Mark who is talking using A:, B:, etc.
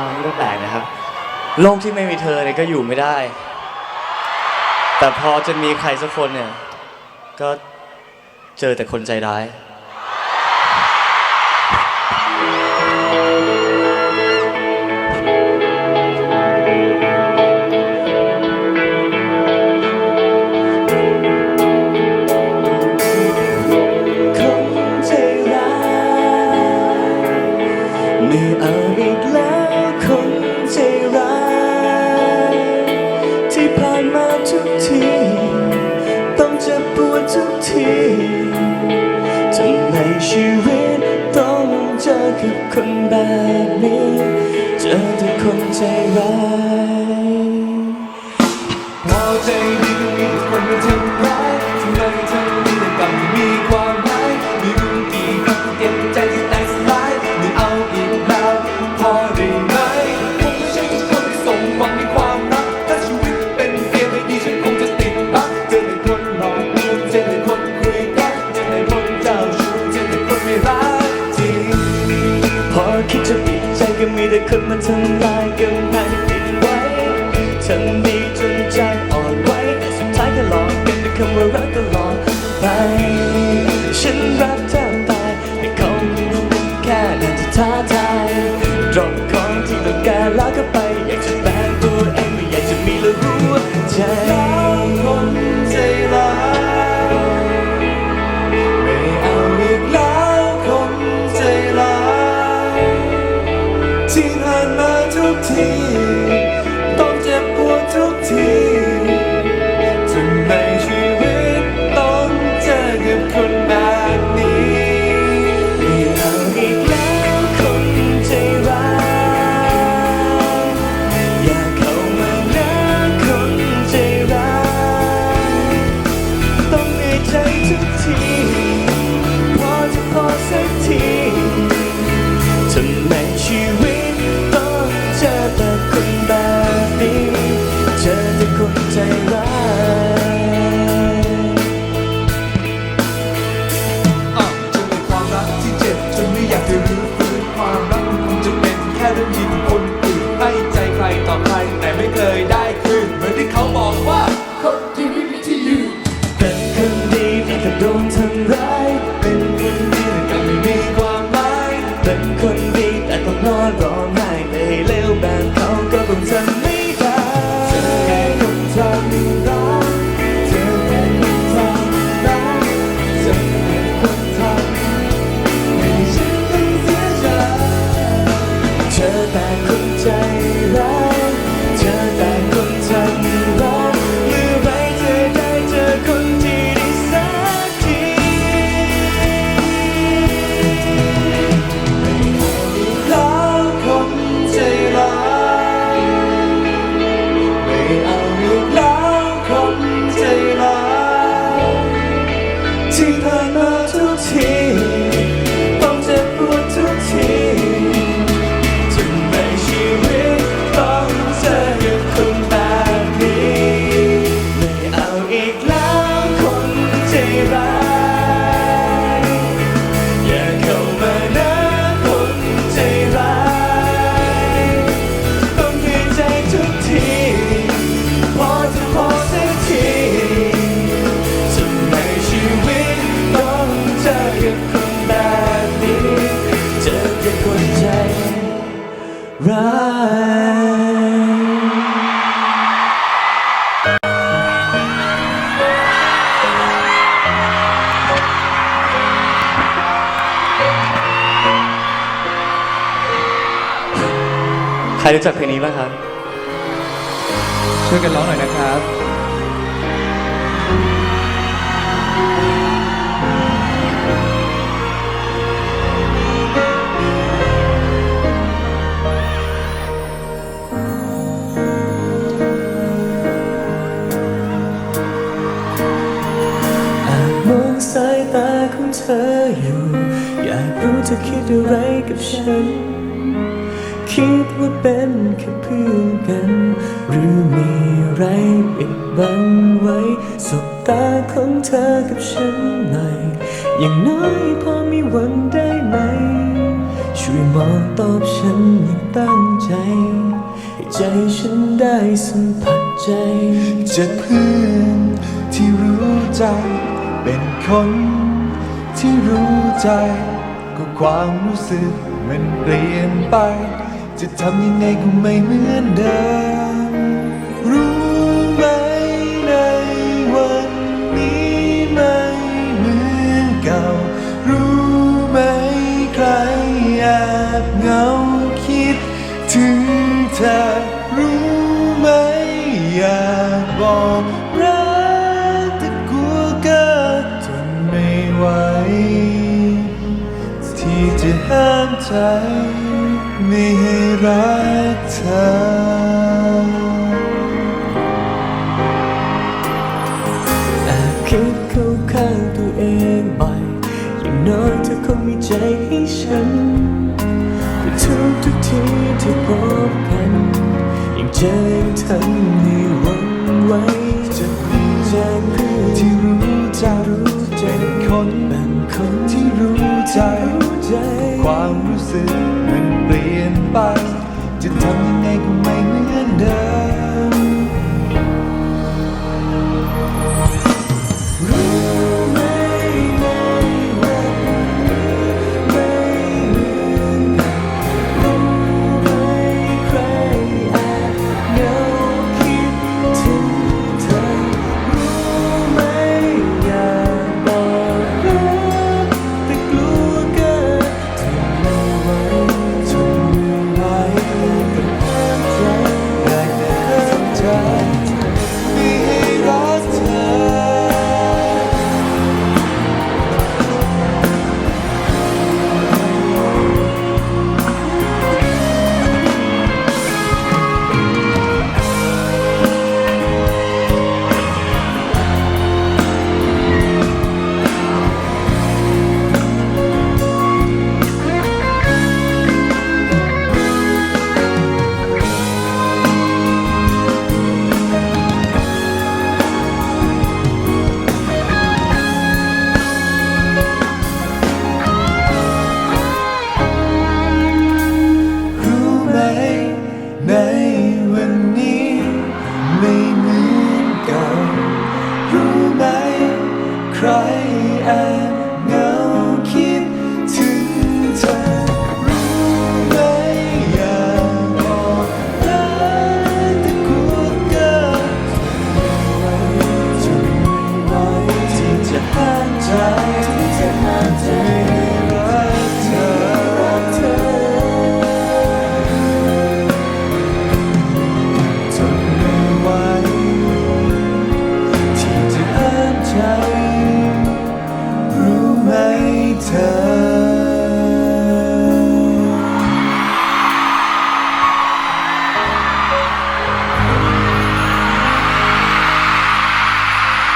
A: มาไม่ได้แปลกนะครับ โลกที่ไม่มีเธอเนี่ยก็อยู่ไม่ได้ แต่พอจะมีใครสักคนเนี่ย ก็เจอแต่คนใจร้าย คนใจร้ายไม่เอาอีกแล้ว ชีวิตต้องเจอกับคนแบบนี้ เจอแต่คนใจร้าย
B: พอใจดีก็มีแต่คนมาทำร้ายทำไมทำดีแต่กลับม่มีความหมายมีรู้กี่ครั้งเก็มใจจะแตกสลายไม่เอาอีกแล้วพอ ก็มีแต่คนมา
A: ทำลายกำแพงปิดไว้ทำดีจนใจอ่อนไหวแต่สุดท้ายก็หลอกกันด้วยคำว่ารักตลอดไป ฉันรักเธอตายแต่คงแค่นั้นจะท้าทายดรอปของที่ต้องการแล้วก็ไป เจ
B: อจะ
A: คนใจร้ายจะจนใน
B: ความรักที่เจ็บจนไม่อยากจะรู้ ค ใครรู้จั
A: ก
B: เพ
A: ลงนี้บ้างครับ
B: ช่วยกันร้องหน่อยนะครับ
A: อาจมองสายตาของเธออยู่ อยากรู้เธอคิดอะไรกับฉัน คิดว่าเป็นแค่เพื่อนกัน หรือมีอะไรปิดบังไว้สบตาของเธอกับฉันหน่อย อย่างน้อยพอมีหวันได้ไหม ช่วยช่วยบอกตอบฉันอย่างตั้งใจ ให้ใจฉันได้สัมผัสใจ
B: จากเพื่อนที่รู้ใจ เป็นคนที่รู้ใจ ก็ความรู้สึกมันเปลี่ยนไป จะทำยังไงก็ไม่เหมือนเดิม รู้ไหมในวันนี้ไม่เหมือนเก่า รู้ไหมใครแอบเหงาคิดถึงเธอ รู้ไหมอยากบอกรักแต่กลัวเกิดทนไม่ไหวที่จะห้ามใจ ไม่ให้รักเธอ
A: แอบคิดเข้าข้างตัวเองบ่อยอย่างน้อยเธอคงมีใจให้ฉันแต่ทุกทุกทีที่พบกันยังเจอยังทำให้หวันไหว
B: จะมีใจเพื่อที่รู้ ใจเป็นคน
A: เป็นคน
B: ที่รู้ใจ ความรู้สึกมันเปลี่ยนไป cry and